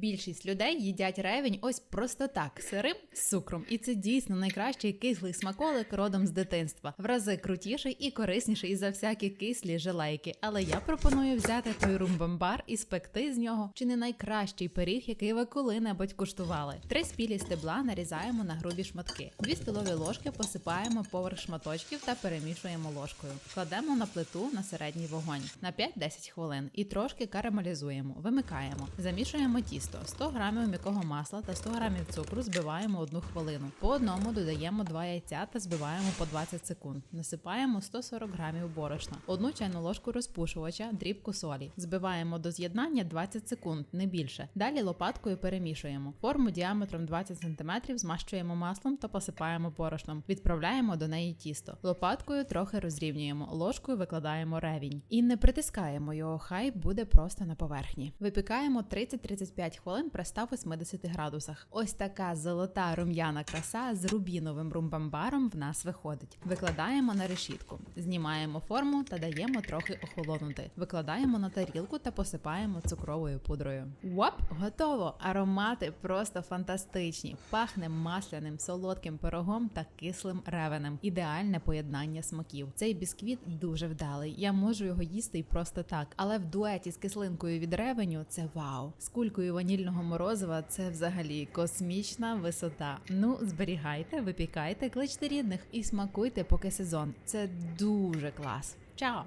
Більшість людей їдять ревень ось просто так, сирим з цукром. І це дійсно найкращий кислий смаколик родом з дитинства. В рази крутіший і корисніший за всякі кислі желейки. Але я пропоную взяти той румбамбар і спекти з нього чи не найкращий пиріг, який ви коли-небудь куштували. Три спілі стебла нарізаємо на грубі шматки. Дві столові ложки посипаємо поверх шматочків та перемішуємо ложкою. Кладемо на плиту на середній вогонь на 5-10 хвилин і трошки карамелізуємо. Вимикаємо. Замішуємо тісто. 100 грамів м'якого масла та 100 грамів цукру збиваємо одну хвилину. По одному додаємо 2 яйця та збиваємо по 20 секунд. Насипаємо 140 грамів борошна, одну чайну ложку розпушувача, дрібку солі. Збиваємо до з'єднання 20 секунд, не більше. Далі лопаткою перемішуємо. Форму діаметром 20 см змащуємо маслом та посипаємо борошном. Відправляємо до неї тісто. Лопаткою трохи розрівнюємо, ложкою викладаємо ревінь. І не притискаємо його, хай буде просто на поверхні. Випікаємо 30-35 хвилин при 180 градусах. Ось така золота рум'яна краса з рубіновим румбамбаром в нас виходить. Викладаємо на решітку, знімаємо форму та даємо трохи охолонути. Викладаємо на тарілку та посипаємо цукровою пудрою. Вап, готово! Аромати просто фантастичні. Пахне масляним, солодким пирогом та кислим ревенем. Ідеальне поєднання смаків. Цей бісквіт дуже вдалий. Я можу його їсти і просто так, але в дуеті з кислинкою від ревеню це вау. З кулькою ванільного морозива це взагалі космічна висота. Ну, зберігайте, випікайте, кличте рідних і смакуйте, поки сезон. Це дуже клас. Чао!